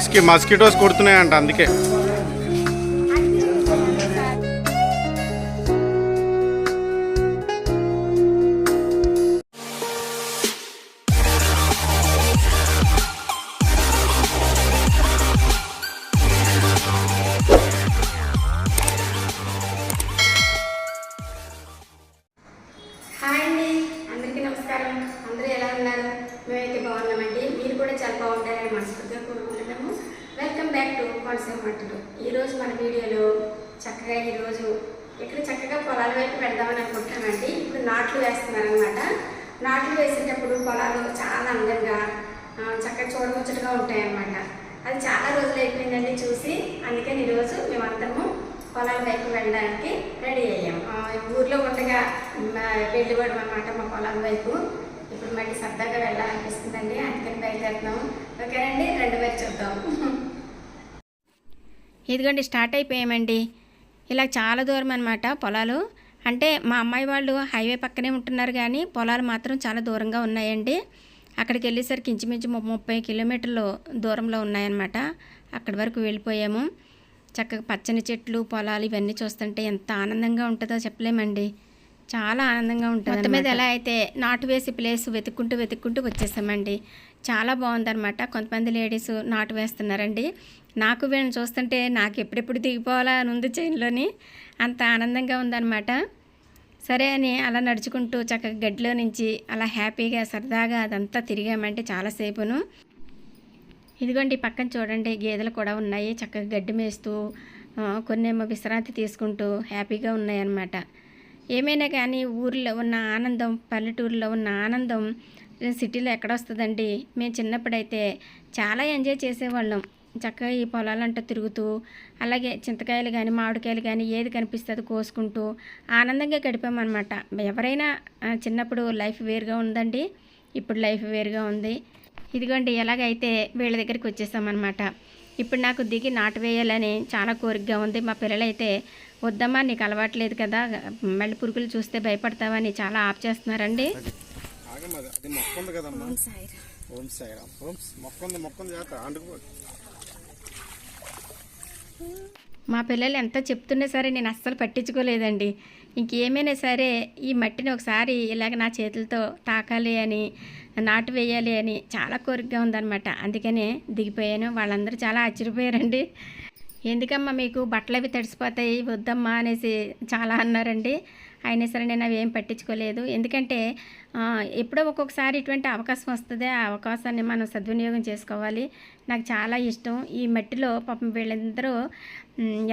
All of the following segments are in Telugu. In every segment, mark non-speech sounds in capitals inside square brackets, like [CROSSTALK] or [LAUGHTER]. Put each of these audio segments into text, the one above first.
మస్కి మస్కిటోస్ కొడుతున్నాయంట అందుకే. వేస్తున్నారు అనమాట వేస్తున్నారనమాట. నాట్లు వేసేటప్పుడు పొలాలు చాలా అందంగా చక్కగా చూడముచ్చటగా ఉంటాయన్నమాట. అది చాలా రోజులు అయిపోయిందండి చూసి. అందుకని ఈరోజు మేమందరము పొలాల వైపు వెళ్ళడానికి రెడీ అయ్యాం. ఊర్లో ఉండగా వెళ్ళిపోవడం అనమాట మా పొలాల వైపు. ఇప్పుడు మళ్ళీ సరదాగా వెళ్ళాలనిపిస్తుందండి. అందుకని బయలుదేరుతున్నాము. ఓకేనండి రెండు వైపు చూద్దాం. ఇదిగోండి స్టార్ట్ అయిపోయామండి. ఇలా చాలా దూరం అనమాట పొలాలు. అంటే మా అమ్మాయి వాళ్ళు హైవే పక్కనే ఉంటున్నారు కానీ పొలాలు మాత్రం చాలా దూరంగా ఉన్నాయండి. అక్కడికి వెళ్ళేసరికి ఇంచుమించు ముప్పై కిలోమీటర్లు దూరంలో ఉన్నాయన్నమాట. అక్కడి వరకు వెళ్ళిపోయాము. చక్కగా పచ్చని చెట్లు పొలాలు ఇవన్నీ చూస్తుంటే ఎంత ఆనందంగా ఉంటుందో చెప్పలేమండి. చాలా ఆనందంగా ఉంటుంది మొత్తం మీద ఎలా అయితే నాటు వేసి ప్లేస్ వెతుక్కుంటూ వెతుక్కుంటూ వచ్చేసామండి. చాలా బాగుందన్నమాట. కొంతమంది లేడీస్ నాటు వేస్తున్నారండి. నాకు వీళ్ళని చూస్తుంటే నాకు ఎప్పుడెప్పుడు దిగిపోవాలా అని ఉంది చైన్లోని అంత ఆనందంగా ఉందన్నమాట. సరే అని అలా నడుచుకుంటూ చక్కగా గడ్డిలో నుంచి అలా హ్యాపీగా సరదాగా అదంతా తిరిగామంటే చాలాసేపును ఇదిగోండి పక్కన చూడండి గేదెలు కూడా ఉన్నాయి. చక్కగా గడ్డి మేస్తూ కొన్నేమో విశ్రాంతి తీసుకుంటూ హ్యాపీగా ఉన్నాయన్నమాట. ఏమైనా కానీ ఊర్లో ఉన్న ఆనందం పల్లెటూరులో ఉన్న ఆనందం సిటీలో ఎక్కడ వస్తుందండి? మేము చిన్నప్పుడైతే చాలా ఎంజాయ్ చేసేవాళ్ళం. చక్కగా ఈ పొలాలంటూ తిరుగుతూ అలాగే చింతకాయలు కానీ మామిడికాయలు కానీ ఏది కనిపిస్తే అది కోసుకుంటూ ఆనందంగా గడిపామన్నమాట. ఎవరైనా చిన్నప్పుడు లైఫ్ వేరుగా ఉందండి ఇప్పుడు లైఫ్ వేరుగా ఉంది. ఇదిగోండి ఎలాగైతే వీళ్ళ దగ్గరికి వచ్చేసామన్నమాట. ఇప్పుడు నాకు దిగి నాటు వేయాలని చాలా కోరికగా ఉంది. మా పిల్లలైతే వద్దమ్మా నీకు అలవాట్లేదు కదా మళ్ళీ పురుగులు చూస్తే భయపడతావని చాలా ఆప్ చేస్తున్నారండి. మొక్క ఉంది కదమ్మా. ఓం సాయిరామ్. ఓం మొక్క ఉంది మొక్క ఉంది అంటుకో మా పిల్లలు ఎంత చెప్తున్నా సరే నేను అస్సలు పట్టించుకోలేదండి. ఇంకేమైనా సరే ఈ మట్టిని ఒకసారి ఇలాగ నా చేతులతో తాకాలి అని నాటు వేయాలి అని చాలా కోరికగా ఉందన్నమాట. అందుకనే దిగిపోయాను. వాళ్ళందరూ చాలా ఆశ్చర్యపోయారండి. ఎందుకమ్మా మీకు బట్టలు అవి తడిసిపోతాయి వద్దమ్మా అనేసి చాలా అన్నారండి. అయినా సరే నేను అవి ఏం పట్టించుకోలేదు. ఎందుకంటే ఎప్పుడో ఒక్కొక్కసారి ఇటువంటి అవకాశం వస్తుంది. ఆ అవకాశాన్ని మనం సద్వినియోగం చేసుకోవాలి. నాకు చాలా ఇష్టం. ఈ మట్టిలో పాపం వీళ్ళందరూ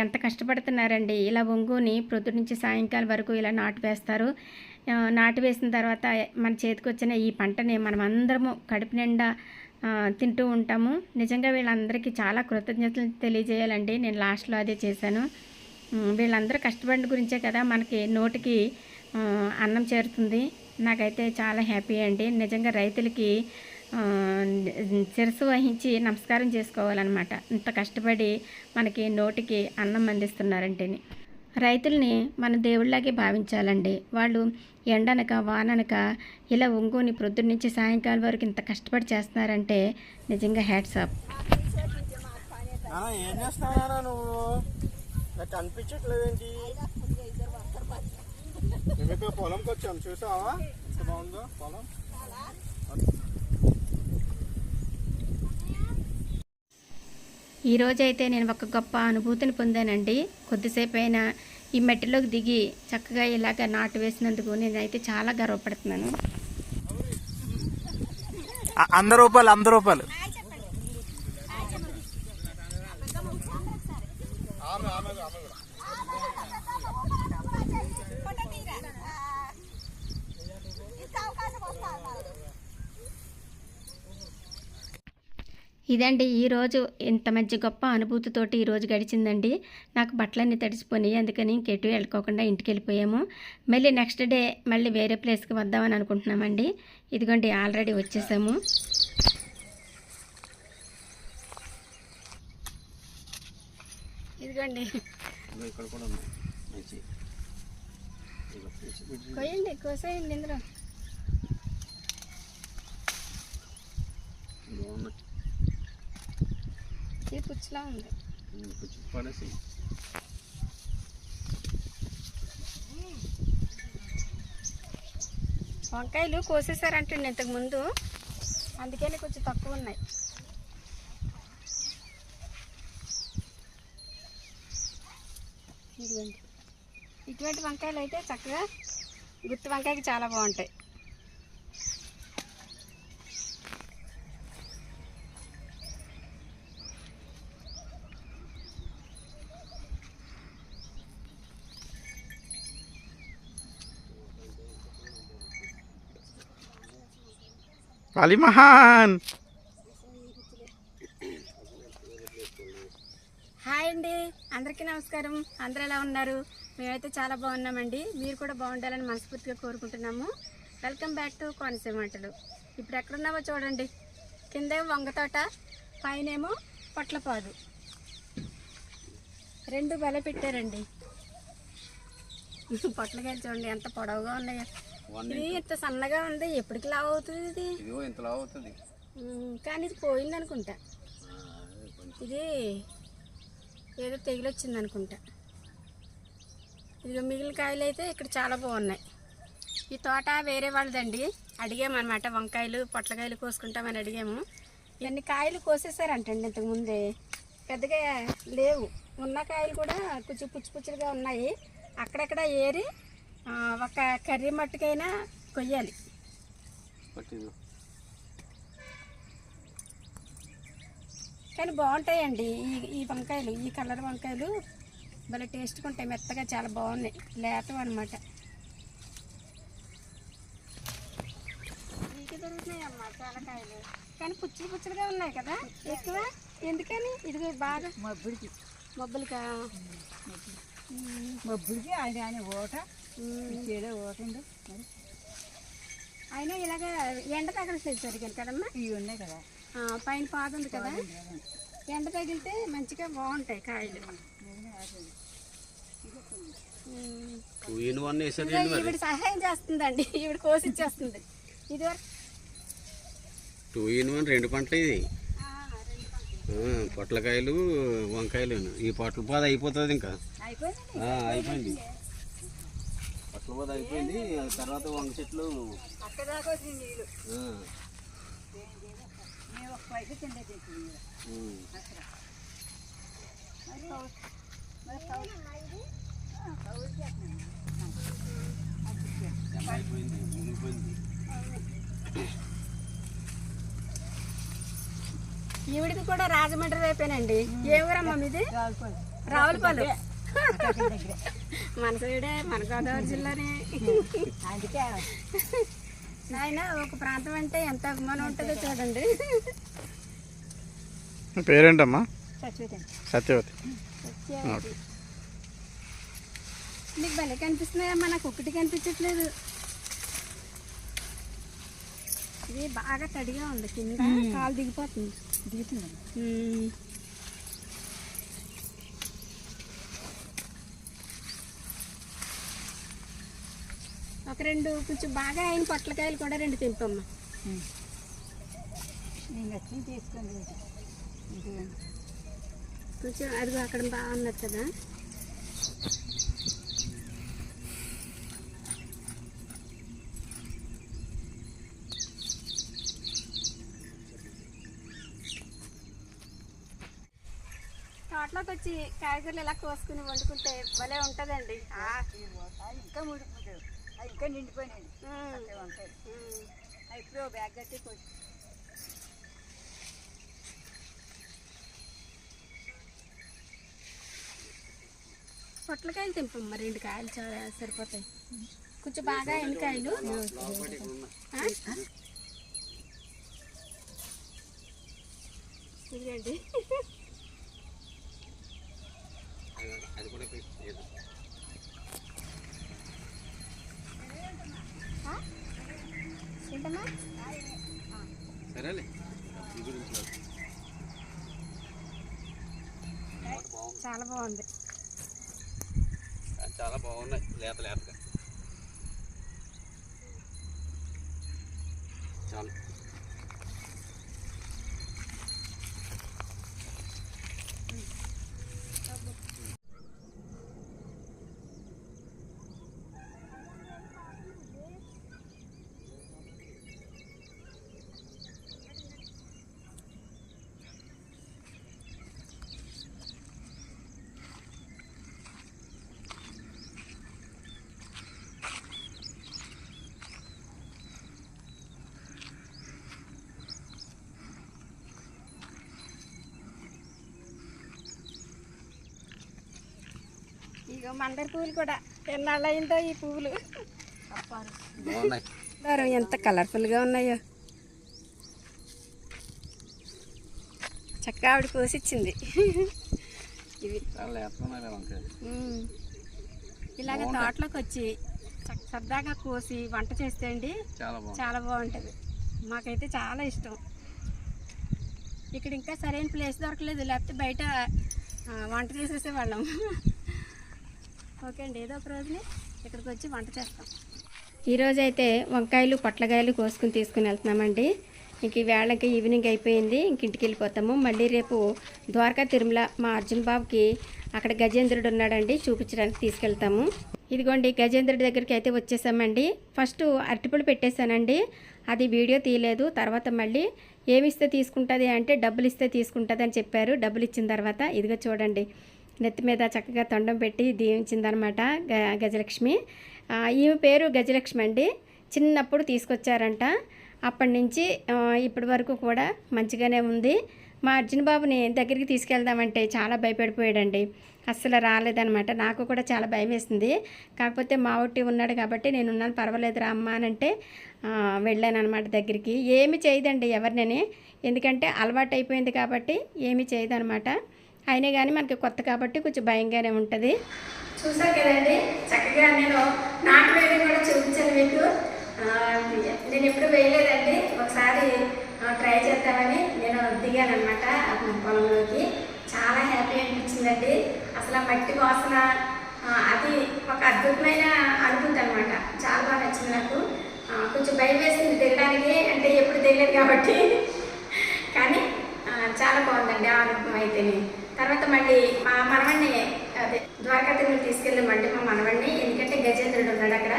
ఎంత కష్టపడుతున్నారండి. ఇలా ఒంగుని ప్రొద్దు నుంచి సాయంకాలం వరకు ఇలా నాటు వేస్తారు. నాటు వేసిన తర్వాత మన చేతికి వచ్చిన ఈ పంటని మనం అందరము కడుపు నిండా తింటూ ఉంటాము. నిజంగా వీళ్ళందరికీ చాలా కృతజ్ఞతలు తెలియజేయాలండి. నేను లాస్ట్లో అదే చేశాను. వీళ్ళందరూ కష్టపడిన గురించే కదా మనకి నోటికి అన్నం చేరుతుంది. నాకైతే చాలా హ్యాపీ అండి. నిజంగా రైతులకి శిరస్సు వహించి నమస్కారం చేసుకోవాలన్నమాట. ఇంత కష్టపడి మనకి నోటికి అన్నం అందిస్తున్నారంటేని. రైతుల్ని మన దేవుళ్ళలాగే భావించాలండి. వాళ్ళు ఎండనక వాననక ఇలా ఒంగుని ప్రొద్దున నుంచి సాయంకాలం వరకు ఇంత కష్టపడి చేస్తున్నారంటే నిజంగా హ్యాట్స్ ఆఫ్. ఏం చేస్తున్నారా నువ్వు? కనిపించట్లేదేంటి ఇక్కడ పొలంకి వచ్చాం చూసావా? ఎంత బాగుందో పొలం. ఈరోజైతే నేను ఒక గొప్ప అనుభూతిని పొందానండి. కొద్దిసేపు అయినా ఈ మట్టిలోకి దిగి చక్కగా ఇలాగ నాటు వేసినందుకు నేనైతే చాలా గర్వపడుతున్నాను. వంద రూపాయలు వంద రూపాయలు. ఇదండి ఈరోజు ఇంత మంచి గొప్ప అనుభూతితోటి ఈరోజు గడిచిందండి. నాకు బట్టలన్నీ తడిచిపోయినాయి అందుకని ఇంకెటు వెళ్ళుకోకుండా ఇంటికి వెళ్ళిపోయాము. మళ్ళీ నెక్స్ట్ డే మళ్ళీ వేరే ప్లేస్కి వద్దామని అనుకుంటున్నామండి. ఇదిగోండి ఆల్రెడీ వచ్చేసాము. ఇదిగోండి ఇక్కడ కూడా ఉన్నాయి మంచి కొయ్యండి కోసేయండి ఇందులో. ఈ ఇది పుచ్చులా ఉంది. పడేసి వంకాయలు కోసేసారంటండి ఇంతకు ముందు అందుకని కొంచెం తక్కువ ఉన్నాయి. ఇదిగోండి. ఇటువంటి వంకాయలు అయితే చక్కగా గుత్తి వంకాయకి చాలా బాగుంటాయి. అలీమహాన్ హాయ్ అండి అందరికీ నమస్కారం. అందరూ ఎలా ఉన్నారు? మేమైతే చాలా బాగున్నామండి. మీరు కూడా బాగుండాలని మనస్ఫూర్తిగా కోరుకుంటున్నాము. వెల్కమ్ బ్యాక్ టు కోనసీమ వంటలు. ఇప్పుడు ఎక్కడున్నామో చూడండి. కిందేమో వంగ తోట పైనేమో పొట్లపాదు. రెండు బల పెట్టారండి. [LAUGHS] పొట్లకాయలు చూడండి ఎంత పొడవుగా ఉన్నాయో. ఇది ఇంత సన్నగా ఉంది ఎప్పటికి లావ్ అవుతుంది ఇది? ఇదిగో ఇంతలా అవుతుంది. కానీ ఇది పోయింది అనుకుంటా ఇది ఏదో తెగిలొచ్చింది అనుకుంటా ఇదిగో మిగిలిన కాయలు అయితే ఇక్కడ చాలా బాగున్నాయి. ఈ తోట వేరే వాళ్ళదండి. అడిగామన్నమాట వంకాయలు పొట్లకాయలు కోసుకుంటామని అడిగాము. ఇవన్నీ కాయలు కోసేసారంటండి ఇంతకు ముందే పెద్దగా లేవు. ఉన్న కాయలు కూడా కొంచెం పుచ్చి పుచ్చులుగా ఉన్నాయి. అక్కడక్కడ ఏరి ఒక కర్రీ మట్టుకైనా కొయ్యాలి. కానీ బాగుంటాయండి ఈ ఈ వంకాయలు ఈ కలర్ వంకాయలు. భలే టేస్ట్గా ఉంటాయి. మెత్తగా చాలా బాగున్నాయి. లేతం అనమాట దొరుకుతున్నాయి అమ్మ చాలా కాయలు. కానీ పుచ్చులు పుచ్చులుగా ఉన్నాయి కదా? ఎక్కువ? ఎందుకని? ఇది బాగా. మబ్బుడికి. మబ్బులుగా మబ్బుడికి. ఆయన ఆయన ఓట. చెడు ఓట ఉంది మరి. అయినా ఇలాగ ఎండ తగలట్లేదు సరిగ్గా కదమ్మా? ఇవి ఉన్నాయి కదా. పైన పాదు ఉంది కదా. ఎండ తగిలితే మంచిగా బాగుంటాయి కాయలు. ఈవిడ సహాయం చేస్తుందండి. ఈవిడ కోసి ఇచ్చేస్తుంది. ఇది టూ ఇన్ వన్ రెండు పంటలు ఇది. పొట్లకాయలు వంకాయలు ఈ పొట్ల పాద అయిపోతుంది ఇంకా. అయిపోయింది. పొట్ల పాద అయిపోయింది. తర్వాత వంక చెట్లు. అక్కడ. ఈవిడికి కూడా రాజమండ్రి వైపేనండి ఏ ఊరమ్మా మీది రావులపాలెం. రావులపాలెం అక్కడ దగ్గరే. మన సైడే మన గోదావరి జిల్లానే అందుకే ఆయన ఒక ప్రాంతం అంటే ఎంత అభిమానం ఉంటుందో చూడండి పేరేంటమ్మా సత్యవతి సత్యవతి. నీకు భలే కనిపిస్తున్నాయమ్మా నాకు ఒకటి కనిపించట్లేదు. ఇది బాగా తడిగా ఉంది కింద కాలు దిగిపోతుంది. మ్మ్. ఒక రెండు కొంచెం బాగా అయిన పొట్లకాయలు కూడా రెండు తెంపమ్మా. నేను వచ్చి తీసుకోండి కొంచెం అదిగో అక్కడ బాగున్నది కదా. తోటలోకి వచ్చి కాయగూరలు ఇలా కోసుకుని వండుకుంటే భలే ఉంటుందండి. ఇంకా ముడిపోతాడు ఇంకా నిండిపోయినాయి. ఇప్పుడు బ్యాగ్ కట్టి. పొట్లకాయలు తెంపమ్మ రెండు కాయలు చాలా సరిపోతాయి కొంచెం బాగా అయిన కాయలు ఆ? ఇదిగోండి అది కూడా పెట్టు. ఆ? ఏంటమ్మా సరేలే ఈ గురించి కాదు. చాలా బాగుంది చాలా బాగున్నాయి. లేత లేతగా. చాలు. ఇగో మందార పువ్వులు కూడా ఎన్నాళ్ళు అయిందో ఈ పువ్వులు. దారం ఎంత కలర్ఫుల్గా ఉన్నాయో. చక్కగా ఆవిడ కోసిచ్చింది. ఇవి. ఇలాగ తోటలోకి వచ్చి చక్క సరదాగా కోసి వంట చేస్తే అండి చాలా బాగుంటుంది. మాకైతే చాలా ఇష్టం. ఇక్కడ ఇంకా సరైన ప్లేస్ దొరకలేదు. లేకపోతే బయట వంట చేసేసేవాళ్ళం. ఓకే అండి. ఏదో ఒక రోజుని ఇక్కడికి వచ్చి వంట చేస్తాం. ఈరోజు అయితే వంకాయలు పొట్లకాయలు కోసుకుని తీసుకుని వెళ్తున్నామండి. ఇంక ఈ వేళకి ఈవినింగ్ అయిపోయింది. ఇంక ఇంటికి వెళ్ళిపోతాము. మళ్ళీ రేపు ద్వారకా తిరుమల మా అర్జున్ బాబుకి అక్కడ గజేంద్రుడు ఉన్నాడండి. చూపించడానికి తీసుకెళ్తాము. ఇదిగోండి గజేంద్రుడి దగ్గరికి అయితే వచ్చేసామండి. ఫస్ట్ అరటిపళ్ళు పెట్టేశానండి. అది వీడియో తీయలేదు. తర్వాత మళ్ళీ ఏమి ఇస్తే తీసుకుంటుంది అంటే డబ్బులు ఇస్తే తీసుకుంటుంది అని చెప్పారు. డబ్బులు ఇచ్చిన తర్వాత ఇదిగో చూడండి. నెత్తి మీద చక్కగా తొండం పెట్టి దీవించిందనమాట గ గజలక్ష్మి. ఈమె పేరు గజలక్ష్మి అండి. చిన్నప్పుడు తీసుకొచ్చారంట. అప్పటి నుంచి ఇప్పటి వరకు కూడా మంచిగానే ఉంది. మా అర్జున్ బాబుని దగ్గరికి తీసుకెళ్దామంటే చాలా భయపడిపోయాడండి. అస్సలు రాలేదనమాట. నాకు కూడా చాలా భయం వేసింది కాకపోతే మా ఒట్టి ఉన్నాడు కాబట్టి నేను ఉన్నాను పర్వాలేదు రా అమ్మ అని అంటే వెళ్ళాను అనమాట దగ్గరికి. ఏమి చేయదండి ఎవరినని. ఎందుకంటే అలవాటు అయిపోయింది కాబట్టి ఏమి చేయదనమాట. అయినా కానీ మనకి కొత్త కాబట్టి కొంచెం భయంగానే ఉంటుంది. చూసారు కదండి? చక్కగా నేను నాటు వేయడం కూడా చూపించాను మీకు. నేను ఎప్పుడు వేయలేదండి. ఒకసారి ట్రై చేద్దామని నేను దిగాను అనమాట పొలంలోకి. చాలా హ్యాపీ అనిపించిందండి. అసలు మట్టి వాసన అది ఒక అద్భుతమైన అనుభూతి అనమాట చాలా బాగా నచ్చింది నాకు. కొంచెం భయం వేసింది తిరగడానికి అంటే ఎప్పుడు దిగలేదు కాబట్టి. కానీ చాలా బాగుందండి ఆ అనుభవం అయితేనే. తర్వాత మళ్ళీ మా మనవణ్ణి అదే ద్వారకా తిరుమల తీసుకెళ్ళామండి మా మనవణ్ణి. ఎందుకంటే గజేంద్రుడు ఉన్నాడు అక్కడ.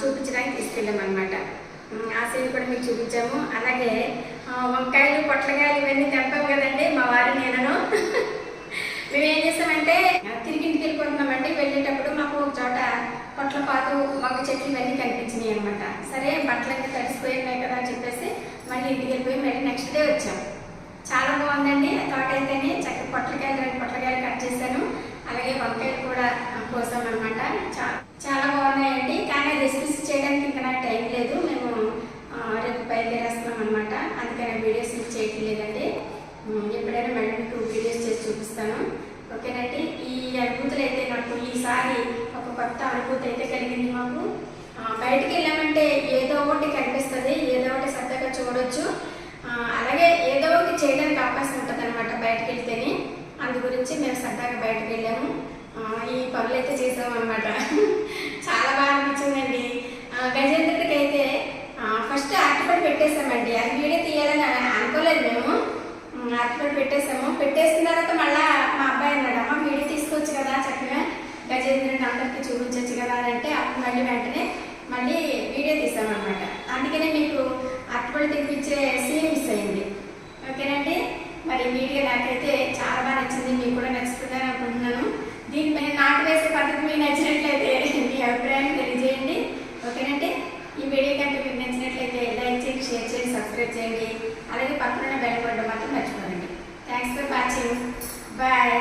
చూపించడానికి తీసుకెళ్ళామన్నమాట. ఆ సీన్ కూడా మీకు చూపించాము. అలాగే వంకాయలు పొట్లకాయలు ఇవన్నీ తెంపాము కదండి మా వారు నేను [LAUGHS] మేము ఏం చేసామంటే తిరిగి ఇంటికి వెళ్ళిపోతున్నామండి. వెళ్ళేటప్పుడు మాకు ఒక చోట పొట్లపాతు వంక చెట్లు ఇవన్నీ కనిపించినాయి అనమాట సరే బట్టలన్నీ తడిసిపోయినాయి కదా అని చెప్పేసి మళ్ళీ ఇంటికి వెళ్ళిపోయి మళ్ళీ నెక్స్ట్ డే వచ్చాం. చాలా బాగుందండి. తోట అయితేనే చక్కగా పొట్లకాయలు రెండు పొట్లకాయలు కట్ చేశాను. అలాగే వంకాయలు కూడా కోసాం అనమాట చాలా బాగున్నాయండి. కానీ రెసిపీస్ చేయడానికి ఇంకా నాకు టైం లేదు. మేము రేపు బయలుదేరేస్తున్నాం అనమాట అందుకని వీడియోస్ చేయటం లేదండి ఎప్పుడైనా మళ్ళీ మీకు వీడియోస్ చేసి చూపిస్తాను. ఓకేనండి? ఈ అనుభూతులు అయితే నాకు ఈసారి ఒక కొత్త అనుభూతి అయితే కలిగింది మాకు. బయటకు వెళ్ళామంటే ఏదో ఒకటి కనిపిస్తుంది. ఏదో ఒకటి సరదాగా చూడొచ్చు. అలాగే ఏదో ఒకటి చేయడానికి అవకాశం ఉంటుంది అనమాట బయటకు వెళ్తేనే అందు గురించి మేము సరదాగా బయటకు వెళ్ళాము ఈ పనులు అయితే చేసాము అనమాట [LAUGHS] చాలా బాగా అనిపించిందండి. గజేంద్రుడికి అయితే ఫస్ట్ అరటిపడి పెట్టేసామండి అది వీడియో తీయాలని అనుకోలేదు మేము. ఉమ్, అరటిపడి పెట్టేసాము పెట్టేసిన తర్వాత మళ్ళా మా అబ్బాయి అన్నాడు అమ్మ వీడియో తీసుకోవచ్చు కదా చక్కగా. గజేంద్రుడిని అందరికీ చూపించవచ్చు కదా అని అంటే అప్పుడు మళ్ళీ వెంటనే మళ్ళీ వీడియో తీసామన్నమాట అందుకనే మీకు అప్పుడు తెప్పించే సీన్ మిస్ అయింది. ఓకేనండి? మరి వీడియో నాకైతే చాలా బాగా నచ్చింది. మీకు కూడా నచ్చుతుందని అనుకుంటున్నాను. దీనిపై నాటు వేసే పద్ధతి మీకు నచ్చినట్లయితే మీ అభిప్రాయాన్ని తెలియజేయండి. ఓకేనండి? ఈ వీడియో కనుక మీకు నచ్చినట్లయితే లైక్ చేయండి షేర్ చేయండి సబ్స్క్రైబ్ చేయండి. అలాగే పక్కన బెల్ కొట్టడం మాత్రం మర్చిపోకండి. Thanks for watching. బాయ్.